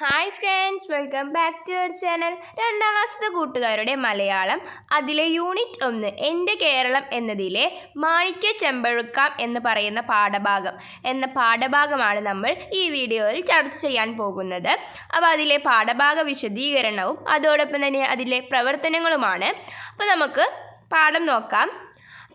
Hi friends welcome back to our channel രണ്ടാം ക്ലാസ്സിലെ കൂട്ടുകാരുടെ മലയാളം. അതിലെ യൂണിറ്റ് ഒന്ന് എന്റെ കേരളം എന്നതിലെ മാണിക്യ ചെമ്പഴുക്കാം എന്ന് പറയുന്ന പാഠഭാഗം. എന്ന പാഠഭാഗമാണ് നമ്മൾ ഈ വീഡിയോയിൽ ചർച്ച ചെയ്യാൻ പോകുന്നത്. അപ്പോൾ അതിലെ പാഠഭാഗ വിശദീകരണവും അതോടൊപ്പം തന്നെ അതിലെ പ്രവർത്തനങ്ങളുമാണ്. അപ്പോൾ നമുക്ക് പാഠം നോക്കാം.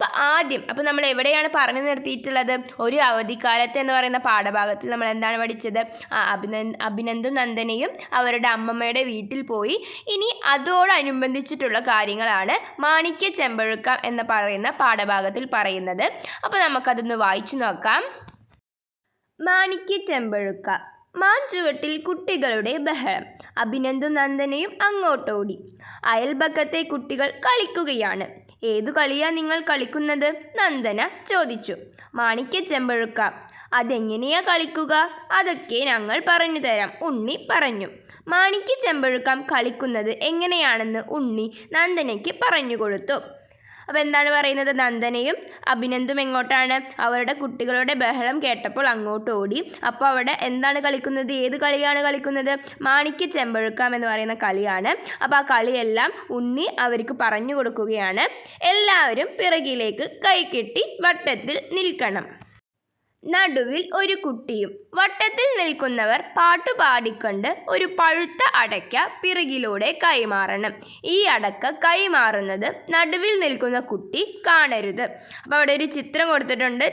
അപ്പോൾ ആദ്യം അപ്പം നമ്മൾ എവിടെയാണ് പറഞ്ഞു നിർത്തിയിട്ടുള്ളത്? ഒരു അവധിക്കാലത്ത് എന്ന് പറയുന്ന പാഠഭാഗത്തിൽ നമ്മൾ എന്താണ് പഠിച്ചത്? അഭിനന്ദ് അഭിനന്ദും നന്ദനയും അവരുടെ അമ്മമ്മയുടെ വീട്ടിൽ പോയി. ഇനി അതോടനുബന്ധിച്ചിട്ടുള്ള കാര്യങ്ങളാണ് മാണിക്യ ചെമ്പഴുക്കം എന്ന് പറയുന്ന പാഠഭാഗത്തിൽ പറയുന്നത്. അപ്പോൾ നമുക്കതൊന്ന് വായിച്ചു നോക്കാം. മാണിക്യ ചെമ്പഴുക്ക മാഞ്ചുവട്ടിൽ കുട്ടികളുടെ ബഹളം. അഭിനന്ദും നന്ദനയും അങ്ങോട്ടോടി. അയൽപക്കത്തെ കുട്ടികൾ കളിക്കുകയാണ്. ഏതു കളിയാ നിങ്ങൾ കളിക്കുന്നത്? നന്ദന ചോദിച്ചു. മാണിക്യ ചെമ്പഴുക്ക അതെങ്ങനെയാ കളിക്കുക? അതൊക്കെ ഞങ്ങൾ പറഞ്ഞു തരാം ഉണ്ണി പറഞ്ഞു. മാണിക്ക് ചെമ്പഴുക്കം കളിക്കുന്നത് എങ്ങനെയാണെന്ന് ഉണ്ണി നന്ദനയ്ക്ക് പറഞ്ഞു കൊടുത്തു. അപ്പോൾ എന്താണ് പറയുന്നത്? നന്ദനയും അഭിനന്ദും എങ്ങോട്ടാണ്? അവരുടെ കുട്ടികളുടെ ബഹളം കേട്ടപ്പോൾ അങ്ങോട്ട് ഓടി. അപ്പോൾ അവിടെ എന്താണ് കളിക്കുന്നത്? ഏത് കളിയാണ് കളിക്കുന്നത്? മാണിക്ക് ചെമ്പഴുക്കാം എന്ന് പറയുന്ന കളിയാണ്. അപ്പോൾ ആ കളിയെല്ലാം ഉണ്ണി അവർക്ക് പറഞ്ഞു കൊടുക്കുകയാണ്. എല്ലാവരും പിറകിലേക്ക് കൈ കെട്ടി വട്ടത്തിൽ നിൽക്കണം. നടുവിൽ ഒരു കുട്ടിയും വട്ടത്തിൽ നിൽക്കുന്നവർ പാട്ടുപാടിക്കൊണ്ട് ഒരു പഴുത്ത അടയ്ക്ക പിറകിലൂടെ കൈമാറണം. ഈ അടക്ക കൈമാറുന്നത് നടുവിൽ നിൽക്കുന്ന കുട്ടി കാണരുത്. അപ്പോൾ അവിടെ ഒരു ചിത്രം കൊടുത്തിട്ടുണ്ട്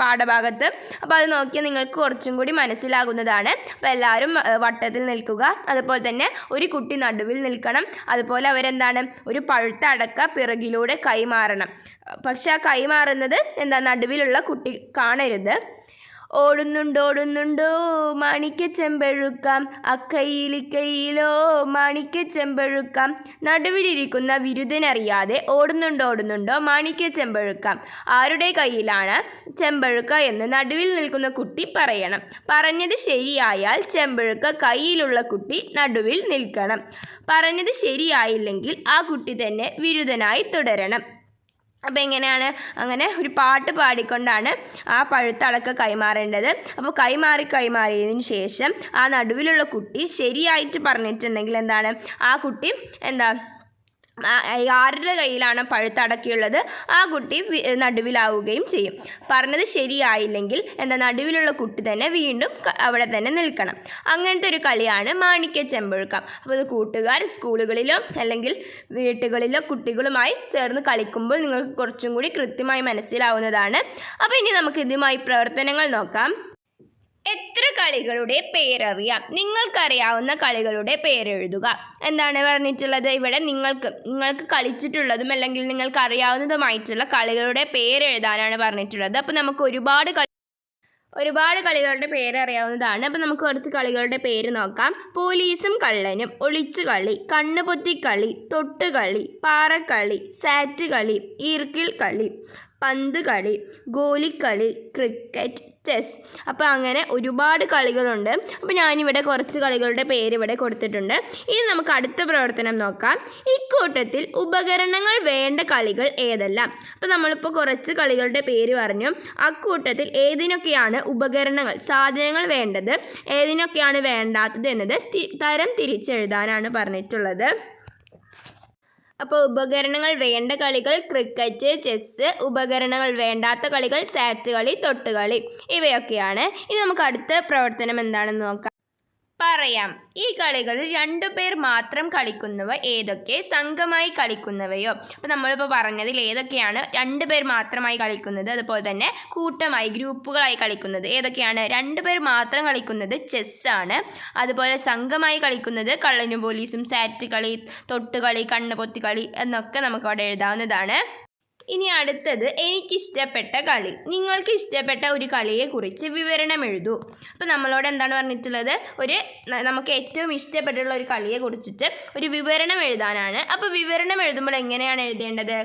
പാഠഭാഗത്ത്. അപ്പോൾ അത് നോക്കിയാൽ നിങ്ങൾക്ക് കുറച്ചും കൂടി മനസ്സിലാകുന്നതാണ്. അപ്പോൾ എല്ലാവരും വട്ടത്തിൽ നിൽക്കുക. അതുപോലെ തന്നെ ഒരു കുട്ടി നടുവിൽ നിൽക്കണം. അതുപോലെ അവരെന്താണ്? ഒരു പഴുത്ത അടക്ക പിറകിലൂടെ കൈമാറണം. പക്ഷെ ആ കൈമാറുന്നത് എന്താ? നടുവിലുള്ള കുട്ടി കാണരുത്. ഓടുന്നുണ്ടോടുന്നുണ്ടോ മാണിക്ക ചെമ്പഴുക്കാം അക്കയിലിക്കയിലോ മാണിക്ക ചെമ്പഴുക്കാം. നടുവിലിരിക്കുന്ന വിരുദ്ധനറിയാതെ ഓടുന്നുണ്ടോ ഓടുന്നുണ്ടോ? മാണിക്യ ചെമ്പഴുക്കാം. ആരുടെ കയ്യിലാണ് ചെമ്പഴുക്ക എന്ന് നടുവിൽ നിൽക്കുന്ന കുട്ടി പറയണം. പറഞ്ഞത് ശരിയായാൽ ചെമ്പഴുക്ക കയ്യിലുള്ള കുട്ടി നടുവിൽ നിൽക്കണം. പറഞ്ഞത് ശരിയായില്ലെങ്കിൽ ആ കുട്ടി തന്നെ വിരുദ്ധനായി തുടരണം. അപ്പോൾ എങ്ങനെയാണ്? അങ്ങനെ ഒരു പാട്ട് പാടിക്കൊണ്ടാണ് ആ പഴുത്ത അളക്ക കൈമാറേണ്ടത്. അപ്പോൾ കൈമാറി കൈമാറിയതിന് ശേഷം ആ നടുവിലുള്ള കുട്ടി ശരിയായിട്ട് പറഞ്ഞിട്ടുണ്ടെങ്കിൽ എന്താണ്? ആ കുട്ടി എന്താ? ആരുടെ കയ്യിലാണ് പഴുത്തടക്കിയുള്ളത് ആ കുട്ടി നടുവിലാവുകയും ചെയ്യും. പറഞ്ഞത് ശരിയായില്ലെങ്കിൽ എന്താ നടുവിലുള്ള കുട്ടി തന്നെ വീണ്ടും അവിടെ തന്നെ നിൽക്കണം. അങ്ങനത്തെ ഒരു കളിയാണ് മാണിക്യ ചെമ്പൊഴുക്കം. അപ്പോൾ ഇത് കൂട്ടുകാർ സ്കൂളുകളിലോ അല്ലെങ്കിൽ വീട്ടുകളിലോ കുട്ടികളുമായി ചേർന്ന് കളിക്കുമ്പോൾ നിങ്ങൾക്ക് കുറച്ചും കൂടി കൃത്യമായി മനസ്സിലാവുന്നതാണ്. അപ്പോൾ ഇനി നമുക്ക് ഇതുമായി പ്രവർത്തനങ്ങൾ നോക്കാം. എത്ര കളികളുടെ പേരറിയാം. നിങ്ങൾക്കറിയാവുന്ന കളികളുടെ പേരെഴുതുക. എന്താണ് പറഞ്ഞിട്ടുള്ളത്? ഇവിടെ നിങ്ങൾക്ക് നിങ്ങൾക്ക് കളിച്ചിട്ടുള്ളതും അല്ലെങ്കിൽ നിങ്ങൾക്ക് അറിയാവുന്നതുമായിട്ടുള്ള കളികളുടെ പേരെഴുതാനാണ് പറഞ്ഞിട്ടുള്ളത്. അപ്പോൾ നമുക്ക് ഒരുപാട് കളി ഒരുപാട് കളികളുടെ പേരറിയാവുന്നതാണ്. അപ്പോൾ നമുക്ക് കുറച്ച് കളികളുടെ പേര് നോക്കാം. പോലീസും കള്ളനും ഒളിച്ചുകളി കണ്ണുപൊത്തിക്കളി തൊട്ടുകളി പാറക്കളി സാറ്റ് കളി ഈർക്കിൽ കളി പന്ത് കളി ഗോലിക്കളി ക്രിക്കറ്റ് ചെസ്. അപ്പോൾ അങ്ങനെ ഒരുപാട് കളികളുണ്ട്. അപ്പോൾ ഞാനിവിടെ കുറച്ച് കളികളുടെ പേര് ഇവിടെ കൊടുത്തിട്ടുണ്ട്. ഇനി നമുക്ക് അടുത്ത പ്രവർത്തനം നോക്കാം. ഇക്കൂട്ടത്തിൽ ഉപകരണങ്ങൾ വേണ്ട കളികൾ ഏതെല്ലാം? അപ്പോൾ നമ്മളിപ്പോൾ കുറച്ച് കളികളുടെ പേര് പറഞ്ഞു. അക്കൂട്ടത്തിൽ ഏതിനൊക്കെയാണ് ഉപകരണങ്ങൾ സാധനങ്ങൾ വേണ്ടത്? ഏതിനൊക്കെയാണ് വേണ്ടാത്തത് എന്നത് തരം തിരിച്ചെഴുതാനാണ് പറഞ്ഞിട്ടുള്ളത്. അപ്പോൾ ഉപകരണങ്ങൾ വേണ്ട കളികൾ ക്രിക്കറ്റ് ചെസ്സ് ഉപകരണങ്ങൾ വേണ്ടാത്ത കളികൾ സാറ്റ് കളി തൊട്ടുകളി ഇവയൊക്കെയാണ്. ഇനി നമുക്ക് അടുത്ത പ്രവർത്തനം എന്താണെന്ന് നോക്കാം. പറയാം. ഈ കളികളിൽ രണ്ടു പേർ മാത്രം കളിക്കുന്നവ ഏതൊക്കെ? സംഘമായി കളിക്കുന്നവയോ. അപ്പോൾ നമ്മളിപ്പോൾ പറഞ്ഞതിൽ ഏതൊക്കെയാണ് രണ്ട് പേർ മാത്രമായി കളിക്കുന്നത്? അതുപോലെ തന്നെ കൂട്ടമായി ഗ്രൂപ്പുകളായി കളിക്കുന്നത് ഏതൊക്കെയാണ്? രണ്ട് പേർ മാത്രം കളിക്കുന്നത് ചെസ്സാണ് അതുപോലെ സംഘമായി കളിക്കുന്നത് കള്ളനും പോലീസും സാറ്റ് കളി തൊട്ടുകളി കണ്ണ് പൊത്തിക്കളി എന്നൊക്കെ നമുക്ക് അവിടെ എഴുതാവുന്നതാണ്. ഇനി അടുത്തത് എനിക്കിഷ്ടപ്പെട്ട കളി. നിങ്ങൾക്ക് ഇഷ്ടപ്പെട്ട ഒരു കളിയെക്കുറിച്ച് വിവരണം എഴുതൂ അപ്പോൾ നമ്മളോട് എന്താണ് പറഞ്ഞിട്ടുള്ളത്? ഒരു നമുക്ക് ഏറ്റവും ഇഷ്ടപ്പെട്ടുള്ള ഒരു കളിയെ കുറിച്ചിട്ട് ഒരു വിവരണം എഴുതാനാണ്. അപ്പോൾ വിവരണം എഴുതുമ്പോൾ എങ്ങനെയാണ് എഴുതേണ്ടത്?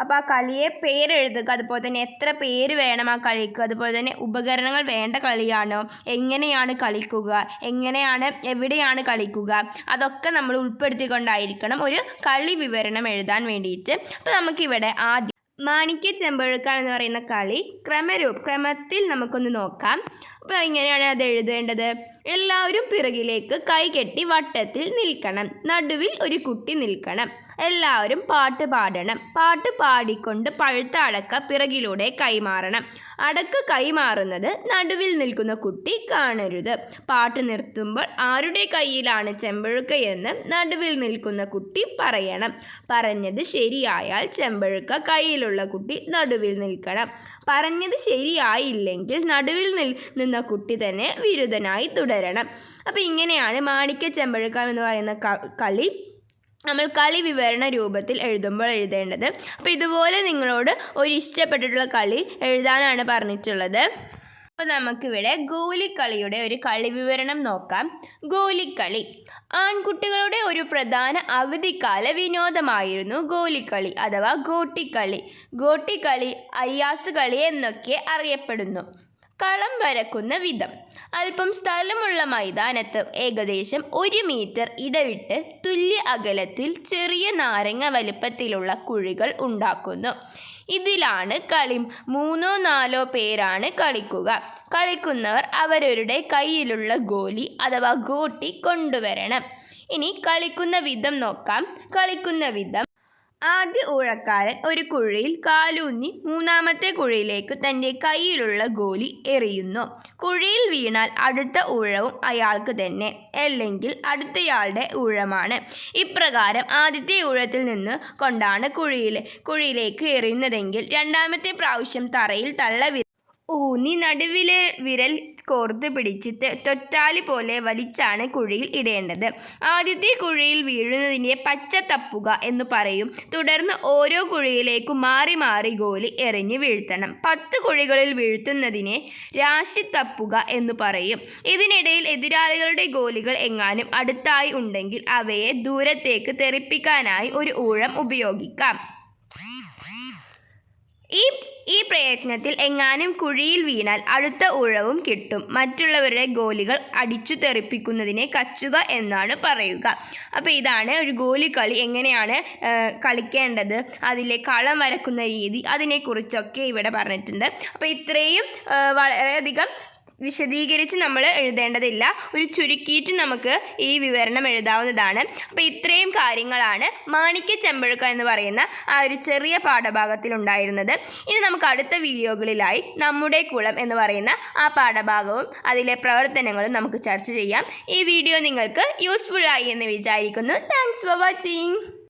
അപ്പോൾ ആ കളിയെ പേരെഴുതുക. അതുപോലെ തന്നെ എത്ര പേര് വേണം ആ കളിക്ക്? അതുപോലെ തന്നെ ഉപകരണങ്ങൾ വേണ്ട കളിയാണോ? എങ്ങനെയാണ് കളിക്കുക? എങ്ങനെയാണ് എവിടെയാണ് കളിക്കുക? അതൊക്കെ നമ്മൾ ഉൾപ്പെടുത്തിക്കൊണ്ടായിരിക്കണം ഒരു കളി വിവരണം എഴുതാൻ വേണ്ടിയിട്ട്. അപ്പോൾ നമുക്കിവിടെ ആദ്യം മാണിക്യ ചെമ്പഴുക്കാൻ എന്ന് പറയുന്ന കളി ക്രമരൂപ ക്രമത്തിൽ നമുക്കൊന്ന് നോക്കാം. അപ്പോൾ എങ്ങനെയാണ് അത് എഴുതേണ്ടത്. എല്ലാവരും പിറകിലേക്ക് കൈകെട്ടി വട്ടത്തിൽ നിൽക്കണം. നടുവിൽ ഒരു കുട്ടി നിൽക്കണം. എല്ലാവരും പാട്ട് പാടണം. പാട്ട് പാടിക്കൊണ്ട് പഴുത്ത അടക്ക പിറകിലൂടെ കൈമാറണം. അടക്ക കൈമാറുന്നത് നടുവിൽ നിൽക്കുന്ന കുട്ടി കാണരുത്. പാട്ട് നിർത്തുമ്പോൾ ആരുടെ കയ്യിലാണ് ചെമ്പഴുക്ക എന്ന് നടുവിൽ നിൽക്കുന്ന കുട്ടി പറയണം. പറഞ്ഞത് ശരിയായാൽ ചെമ്പഴുക്ക കയ്യിലുള്ള കുട്ടി നടുവിൽ നിൽക്കണം. പറഞ്ഞത് ശരിയായില്ലെങ്കിൽ നടുവിൽ നിന്ന കുട്ടി തന്നെ വിരുദ്ധനായി തുടരണം. അപ്പോൾ ഇങ്ങനെയാണ് മാണിക്യ ചെമ്പഴക്കം എന്ന് പറയുന്ന കളി. നമ്മൾ കളി വിവരണ രൂപത്തിൽ എഴുതുമ്പോൾ എഴുതേണ്ടത്. അപ്പോൾ ഇതുപോലെ നിങ്ങളോട് ഒരു ഇഷ്ടപ്പെട്ടിട്ടുള്ള കളി എഴുതാനാണ് പറഞ്ഞിട്ടുള്ളത്. അപ്പോൾ നമുക്കിവിടെ ഗോലിക്കളിയുടെ ഒരു കളി വിവരണം നോക്കാം. ഗോലിക്കളി. ആൺകുട്ടികളുടെ ഒരു പ്രധാന അവധിക്കാല വിനോദമായിരുന്നു ഗോലിക്കളി അഥവാ ഗോട്ടിക്കളി. ഗോട്ടിക്കളി അയ്യാസ് കളി എന്നൊക്കെ അറിയപ്പെടുന്നു. കളം വരക്കുന്ന വിധം. അല്പം സ്ഥലമുള്ള മൈതാനത്ത് ഏകദേശം ഒരു മീറ്റർ ഇടവിട്ട് തുല്യ അകലത്തിൽ ചെറിയ നാരങ്ങ വലിപ്പത്തിലുള്ള കുഴികൾ ഉണ്ടാക്കുന്നു. ഇതിലാണ് കളി. മൂന്നോ നാലോ പേരാണ് കളിക്കുക. കളിക്കുന്നവർ അവരവരുടെ കയ്യിലുള്ള ഗോലി അഥവാ ഗോട്ടി കൊണ്ടുവരണം. ഇനി കളിക്കുന്ന വിധം നോക്കാം. കളിക്കുന്ന വിധം ആദ്യ ഊഴക്കാരൻ ഒരു കുഴിയിൽ കാലൂന്നി മൂന്നാമത്തെ കുഴിയിലേക്ക് തന്റെ കയ്യിലുള്ള ഗോലി എറിയുന്നു. കുഴിയിൽ വീണാൽ അടുത്ത ഊഴവും അയാൾക്ക് തന്നെ അല്ലെങ്കിൽ അടുത്തയാളുടെ ഊഴമാണ്. ഇപ്രകാരം ആദ്യത്തെ ഊഴത്തിൽ നിന്ന് കൊണ്ടാണ് കുഴിയിലെ കുഴിയിലേക്ക് എറിയുന്നതെങ്കിൽ രണ്ടാമത്തെ പ്രാവശ്യം തറയിൽ തള്ള ഊന്നി നടുവിലെ വിരൽ കോർത്ത് പിടിച്ച് തെ- തൊറ്റാലി പോലെ വലിച്ചാണ് കുഴിയിൽ ഇടേണ്ടത്. ആദ്യത്തെ കുഴിയിൽ വീഴുന്നതിനെ പച്ച തപ്പുക എന്ന് പറയും. തുടർന്ന് ഓരോ കുഴിയിലേക്കും മാറി മാറി ഗോലി എറിഞ്ഞ് വീഴ്ത്തണം. പത്ത് കുഴികളിൽ വീഴ്ത്തുന്നതിനെ രാശി തപ്പുക എന്ന് പറയും. ഇതിനിടയിൽ എതിരാളികളുടെ ഗോലികൾ എങ്ങാനും അടുത്തായി ഉണ്ടെങ്കിൽ അവയെ ദൂരത്തേക്ക് തെറിപ്പിക്കാനായി ഒരു ഊഴം ഉപയോഗിക്കാം. ഈ ഈ പ്രയത്നത്തിൽ എങ്ങാനും കുഴിയിൽ വീണാൽ അടുത്ത ഉഴവും കിട്ടും. മറ്റുള്ളവരുടെ ഗോലികൾ അടിച്ചു തെറിപ്പിക്കുന്നതിനെ കച്ചുക എന്നാണ് പറയുക. അപ്പോൾ ഇതാണ് ഒരു ഗോലി കളി എങ്ങനെയാണ് കളിക്കേണ്ടത്? അതിലെ കളം വരക്കുന്ന രീതി അതിനെക്കുറിച്ചൊക്കെ ഇവിടെ പറഞ്ഞിട്ടുണ്ട്. അപ്പോൾ ഇത്രയും വളരെയധികം വിശദീകരിച്ച് നമ്മൾ എഴുതേണ്ടതില്ല. ഒരു ചുരുക്കിയിട്ട് നമുക്ക് ഈ വിവരണം എഴുതാവുന്നതാണ്. അപ്പോൾ ഇത്രയും കാര്യങ്ങളാണ് മാണിക്യ ചെമ്പഴുക്ക എന്ന് പറയുന്ന ആ ഒരു ചെറിയ പാഠഭാഗത്തിൽ ഉണ്ടായിരുന്നത് ഇനി നമുക്ക് അടുത്ത വീഡിയോകളിലായി നമ്മുടെ കുളം എന്ന് പറയുന്ന ആ പാഠഭാഗവും അതിലെ പ്രവർത്തനങ്ങളും നമുക്ക് ചർച്ച ചെയ്യാം. ഈ വീഡിയോ നിങ്ങൾക്ക് യൂസ്ഫുൾ ആയി എന്ന് വിചാരിക്കുന്നു. Thanks for watching